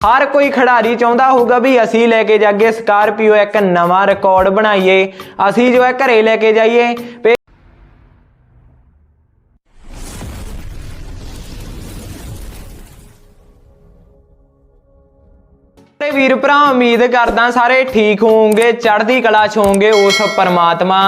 ਹਰ ਕੋਈ ਖਿਡਾਰੀ ਚਾਹੁੰਦਾ ਹੋਊਗਾ ਵੀ ਅਸੀਂ ਲੈ ਕੇ ਜਾਗੇ ਸਕਾਰਪੀਓ, ਇੱਕ ਨਵਾਂ ਰਿਕਾਰਡ ਬਣਾਈਏ। ਅਸੀਂ ਜੋ ਹੈ ਘਰੇ ਲੈ ਕੇ ਜਾਈਏ। ਤੇ ਵੀਰ ਭਰਾ, ਉਮੀਦ ਕਰਦਾ ਸਾਰੇ ਠੀਕ ਹੋਵੋਗੇ, ਚੜ੍ਹਦੀ ਕਲਾ ਚ ਹੋਵੋਗੇ ਉਸ ਪਰਮਾਤਮਾ।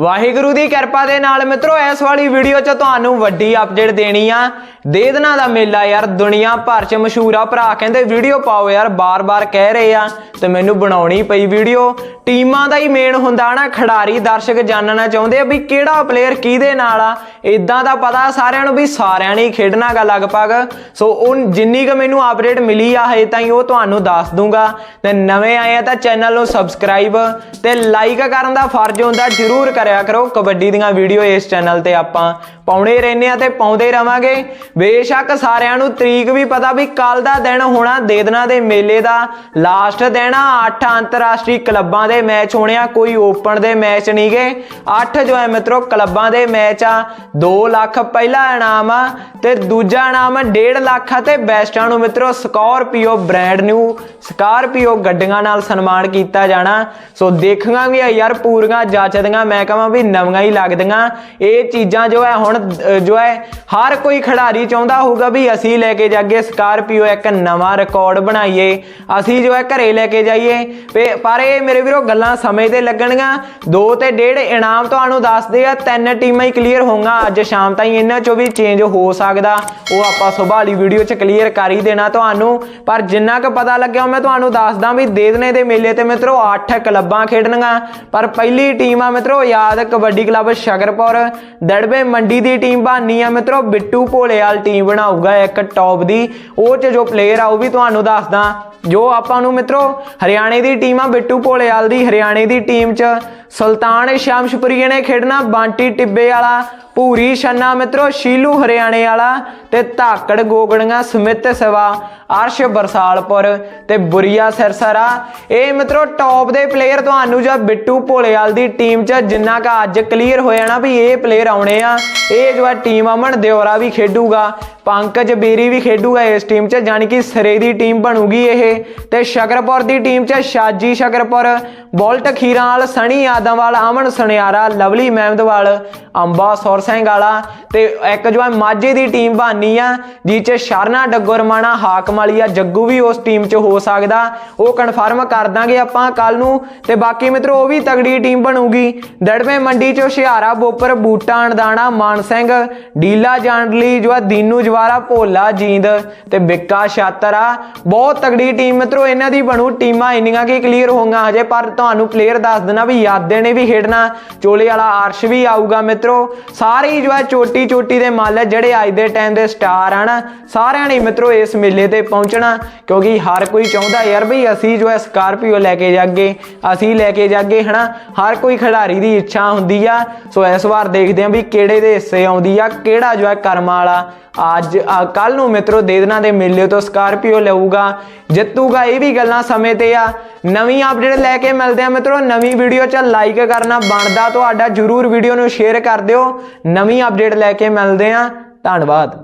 ਵਾਹਿਗੁਰੂ ਦੀ ਕਿਰਪਾ ਦੇ ਨਾਲ ਮਿੱਤਰੋ, ਇਸ ਵਾਲੀ ਵੀਡੀਓ 'ਚ ਤੁਹਾਨੂੰ ਵੱਡੀ ਅਪਡੇਟ ਦੇਣੀ ਆ। ਦੇ ਦਾ ਮੇਲਾ ਯਾਰ, ਦੁਨੀਆ ਭਰ 'ਚ ਮਸ਼ਹੂਰ ਆ। ਭਰਾ ਕਹਿੰਦੇ, ਵੀਡੀਓ ਪਾਓ ਯਾਰ, ਬਾਰ-ਬਾਰ ਕਹਿ ਰਹੇ ਆ ਤੇ ਮੈਨੂੰ ਬਣਾਉਣੀ ਪਈ ਵੀਡੀਓ। ਟੀਮਾਂ ਦਾ ਹੀ ਮੇਨ ਹੁੰਦਾ ਨਾ, ਖਿਡਾਰੀ, ਦਰਸ਼ਕ ਜਾਣਨਾ ਚਾਹੁੰਦੇ ਆ ਵੀ ਕਿਹੜਾ ਪਲੇਅਰ ਕਿਹਦੇ ਨਾਲ ਆ। ਇਦਾਂ ਦਾ ਪਤਾ ਸਾਰਿਆਂ ਨੂੰ ਵੀ ਸਾਰਿਆਂ ਨੇ ਹੀ ਖੇਡਣਾਗਾ ਲਗਭਗ। ਸੋ ਉਹ ਜਿੰਨੀ ਕੁ ਮੈਨੂੰ ਅਪਡੇਟ ਮਿਲੀ ਆ, ਹਜੇ ਤਾਈਂ ਉਹ ਤੁਹਾਨੂੰ ਦੱਸ ਦੂੰਗਾ। ਤੇ ਨਵੇਂ ਆਏ ਆ ਤਾਂ ਚੈਨਲ ਨੂੰ ਸਬਸਕ੍ਰਾਈਬ ਤੇ ਲਾਈਕ ਕਰਨ ਦਾ ਫਰਜ਼ ਹੁੰਦਾ, ਜਰੂਰ ਕਰਿਆ ਕਰੋ। ਕਬੱਡੀ ਦੀਆਂ ਵੀਡੀਓ ਇਸ ਚੈਨਲ ਤੇ ਆਪਾਂ ਪਾਉਣੇ ਰਹਿੰਦੇ ਆ ਤੇ ਪਾਉਂਦੇ ਰਵਾਂਗੇ। ਬੇਸ਼ੱਕ ਸਾਰਿਆਂ ਨੂੰ ਤਰੀਕ ਵੀ ਪਤਾ ਵੀ ਕੱਲ ਦਾ ਦਿਨ ਹੋਣਾ, ਦੇ ਦੇ ਮੇਲੇ ਦਾ। ਲਾਸਟ ਦਿਨ ਆ 8 ਅੰਤਰਰਾਸ਼ਟਰੀ ਕਲੱਬਾਂ ਦੇ ਮੈਚ ਹੋਣੇ ਆ, ਕੋਈ ਓਪਨ ਦੇ ਮੈਚ ਨਹੀਂਗੇ 8 ਜੋ ਹੈ ਮਿੱਤਰੋ, ਕਲੱਬਾਂ ਦੇ ਮੈਚ ਆ। 2 ਲੱਖ ਪਹਿਲਾ ਇਨਾਮ ਆ ਤੇ ਦੂਜਾ ਇਨਾਮ 1.5 ਲੱਖ ਆ ਤੇ ਬੈਸਟਾਂ ਨੂੰ ਮਿੱਤਰੋ, ਸਕਾਰਪੀਓ ਬ੍ਰਾਂਡ ਨਿਊ, ਸਕਾਰਪੀਓ ਗੱਡੀਆਂ ਨਾਲ ਸਨਮਾਨ ਕੀਤਾ ਜਾਣਾ। ਸੋ ਦੇਖਾਂਗੇ ਯਾਰ, ਪੂਰੀਆਂ ਜੱਚਦੀਆਂ ਮੈਂ ਕਹਾਂ ਵੀ ਨਵੀਆਂ ਹੀ ਲੱਗਦੀਆਂ। ਇਹ ਚੀਜ਼ਾਂ ਜੋ ਹੈ ਹੁਣ ਅਹ, ਜੋ ਹੈ ਹਰ ਕੋਈ ਖਿਡਾਰੀ ਚਾਹੁੰਦਾ ਹੋਊਗਾ ਵੀ ਅਸੀਂ ਲੈ ਕੇ ਜਾਗੇ ਸਕਾਰਪੀਓ ਇੱਕ ਨਵਾਂ ਰਿਕਾਰਡ ਬਣਾਈਏ। ਅਸੀਂ ਜੋ ਹੈ ਘਰੇ ਲੈ ਕੇ ਜਾਈਏ। ਪਰ ਇਹ ਮੇਰੇ ਵੀਰੋ ਗੱਲਾਂ ਸਮੇਂ ਤੇ ਲੱਗਣਗੀਆਂ। ਦੋ ਤੇ ਡੇਢ ਇਨਾਮ ਤੁਹਾਨੂੰ ਦੱਸਦੇ ਆ ਤਿੰਨ ਟੀਮਾਂ ਹੀ ਕਲੀਅਰ ਹੋਊਗਾ। ਅੱਜ ਸ਼ਾਮ ਤਾਈਂ ਇਹਨਾਂ ਚੋਂ ਵੀ ਚੇਂਜ ਹੋ ਸਕਦਾ। ਉਹ ਆਪਾਂ ਸੁਬਾਹ ਵਾਲੀ ਵੀਡੀਓ 'ਚ ਕਲੀਅਰ ਕਰ ਹੀ ਦੇਣਾ ਤੁਹਾਨੂੰ। ਪਰ ਜਿੰਨਾ ਕੁ ਪਤਾ ਲੱਗਿਆ ਮੈਂ ਤੁਹਾਨੂੰ ਦੱਸਦਾ ਵੀ ਦੇਦਨੇ ਦੇ ਮੇਲੇ ਤੇ ਮਿੱਤਰੋ 8 ਕਲੱਬਾਂ ਖੇਡਣਗੀਆਂ। ਪਰ ਪਹਿਲੀ ਟੀਮ ਆ ਮਿੱਤਰੋ ਯਾਦ ਕਬੱਡੀ ਕਲੱਬ ਸ਼ਗਰਪੁਰ। ਦੜਬੇ ਮੰਡੀ ਦੀ ਟੀਮ ਬਣਨੀ ਆ। ਮਿੱਤਰੋ, ਬਿੱਟੂ ਭੋਲੇਵਾਲ ਟੀਮ ਬਣਾਊਗਾ ਇੱਕ ਟੌਪ ਦੀ। ਉਹ 'ਚ ਜੋ ਪਲੇਅਰ ਆ, ਉਹ ਵੀ ਤੁਹਾਨੂੰ ਦੱਸਦਾ। ਜੋ ਆਪਾਂ ਨੂੰ ਮਿੱਤਰੋ, ਹਰਿਆਣੇ ਦੀ ਟੀਮ ਆ, ਬਿੱਟੂ ਭੋਲੇਵਾਲ ਦੀ। ਹਰਿਆਣੇ ਦੀ ਟੀਮ 'ਚ ਸੁਲਤਾਨ ਸ਼ਾਮਸ਼ਪੁਰੀਏ ਨੇ ਖੇਡਣਾ, ਬਾਂਟੀ ਟਿੱਬੇ ਵਾਲਾ। ਪੂਰੀ ਛੰਨਾ ਮਿੱਤਰੋ, ਸ਼ੀਲੂ ਹਰਿਆਣੇ ਵਾਲਾ ਤੇ ਧਾਕੜ ਗੋਗੜੀਆਂ ਸਮਿਤ ਸਵਾ, ਅਰਸ਼ ਬਰਸਾਲਪੁਰ ਤੇ ਬੁਰੀਆ ਸਿਰਸਰਾ। ਇਹ ਮਿੱਤਰੋ ਟੌਪ ਦੇ ਪਲੇਅਰ ਤੁਹਾਨੂੰ ਜਾਂ ਬਿੱਟੂ ਭੋਲੇਵਾਲ ਦੀ ਟੀਮ 'ਚ ਜਿੰਨਾ ਕਾ ਅੱਜ ਕਲੀਅਰ ਹੋਇਆ ਨਾ ਵੀ ਇਹ ਪਲੇਅਰ ਆਉਣੇ ਆ, ਇਹ ਜੋ ਆ ਟੀਮ ਅਮਨ ਦਿਓਰਾ ਵੀ ਖੇਡੂਗਾ, ਪੰਕਜ ਬੇਰੀ ਵੀ ਖੇਡੂਗਾ ਇਸ ਟੀਮ 'ਚ ਜਾਨੀ ਕਿ ਸਰੇ ਦੀ ਟੀਮ ਬਣੂਗੀ ਇਹ। ਤੇ ਸ਼ਕਰਪੁਰ ਦੀ ਟੀਮ 'ਚ ਸ਼ਾਜੀ ਸ਼ਕਰਪੁਰ, ਬੋਲਟ ਖੀਰਾਂਵਾਲ ਸਣੀ ਆਦਮਵਾਲ, ਅਮਨ ਸੁਨਿਆਰਾ, ਲਵਲੀ ਮਹਿਮਦਵਾਲ ਅੰਬਾ ਸੁਰ ਸਿੰਘ ਵਾਲਾ ਤੇ ਇੱਕ ਜੋ ਹੈ ਮਾਝੇ ਦੀ ਟੀਮ ਬਾਨੀ ਆ ਜਿਹ 'ਚ ਸ਼ਰਨਾ ਡੱਗੋਰਮਾਣਾ ਹਾਕਮ ਵਾਲੀ ਆ, ਜੱਗੂ ਵੀ ਉਸ ਟੀਮ 'ਚ ਹੋ ਸਕਦਾ। ਉਹ ਕਨਫਰਮ ਕਰ ਦਾਂਗੇ ਆਪਾਂ ਕੱਲ ਨੂੰ। ਤੇ ਬਾਕੀ ਮਿੱਤਰੋ, ਉਹ ਵੀ ਤਗੜੀ ਟੀਮ ਬਣੂਗੀ। ਦੜਵੇਂ ਮੰਡੀ 'ਚ ਹੁਸ਼ਿਆਰਾ, ਬੋਪਰ, ਬੂਟਾ, ਅਣਦਾਣਾ, ਮਾਨ ਸਿੰਘ, ਡੀਲਾ ਜਾਂਡਲੀ ਜੋ ਆ ਦੀਨੂ ਜਵਾਰਾ, ਭੋਲਾ, ਜੀਂਦ ਤੇ ਬਿੱਕਾ ਛਾਤਰਾ ਬਹੁਤ ਤਗੜੀ ਟੀਮ ਮਿੱਤਰੋ, ਇਹਨਾਂ ਦੀ ਬਣੂ। ਟੀਮਾਂ ਇੰਨੀਆਂ ਕੀ ਕਲੀਅਰ ਹੋਣਗੀਆਂ ਹਜੇ, ਪਰ ਤੁਹਾਨੂੰ ਪਲੇਅਰ ਦੱਸ ਦੇਣਾ ਵੀ ਯਾਦੇ ਨੇ ਵੀ ਖੇਡਣਾ। ਚੋਲੇ ਵਾਲਾ ਅਰਸ਼ ਵੀ ਆਊਗਾ ਮਿੱਤਰੋ। ਸਾਰੇ ਹੀ ਜੋ ਹੈ ਚੋਟੀ ਚੋਟੀ ਦੇ ਮੱਲ ਹੈ, ਜਿਹੜੇ ਅੱਜ ਦੇ ਟਾਈਮ ਦੇ ਸਟਾਰ ਹਨ, ਸਾਰਿਆਂ ਨੇ ਮਿੱਤਰੋ ਇਸ ਮੇਲੇ ਤੇ ਪਹੁੰਚਣਾ, ਕਿਉਂਕਿ ਹਰ ਕੋਈ ਚਾਹੁੰਦਾ ਯਾਰ ਬਈ ਅਸੀਂ ਜੋ ਹੈ ਸਕਾਰਪੀਓ ਲੈ ਕੇ ਜਾਗੇ, ਅਸੀਂ ਲੈ ਕੇ ਜਾਗੇ, ਹਨਾ? ਹਰ ਕੋਈ ਖਿਡਾਰੀ ਦੀ ਇੱਛਾ ਹੁੰਦੀ ਆ। ਸੋ ਇਸ ਵਾਰ ਦੇਖਦੇ ਆਂ ਵੀ ਕਿਹੜੇ ਦੇ ਹਿੱਸੇ ਆਉਂਦੀ ਆ, ਕਿਹੜਾ ਜੋ ਹੈ ਕਰਮਾਂ ਵਾਲਾ ਅੱਜ ਕੱਲ ਨੂੰ ਮਿੱਤਰੋ, ਦੇ ਦਿਨਾਂ ਦੇ ਮੇਲੇ ਤੋਂ ਸਕਾਰਪੀਓ ਲਊਗਾ। ਜਿੱਤੂਗਾ ਇਹ ਵੀ ਗੱਲਾਂ ਸਮੇਂ ਤੇ ਆ। ਨਵੀਂ ਅਪਡੇਟ ਲੈ ਕੇ ਮਿਲਦੇ ਆ ਮਿੱਤਰੋ। ਨਵੀਂ ਵੀਡੀਓ 'ਚ ਲਾਈਕ ਕਰਨਾ ਬਣਦਾ। ਤੁਹਾਡਾ ਜਰੂਰ ਵੀਡੀਓ ਨੂੰ ਸ਼ੇਅਰ ਕਰ ਦਿਓ। ਨਵੀਂ ਅਪਡੇਟ ਲੈ ਕੇ ਮਿਲਦੇ ਆ। ਧੰਨਵਾਦ।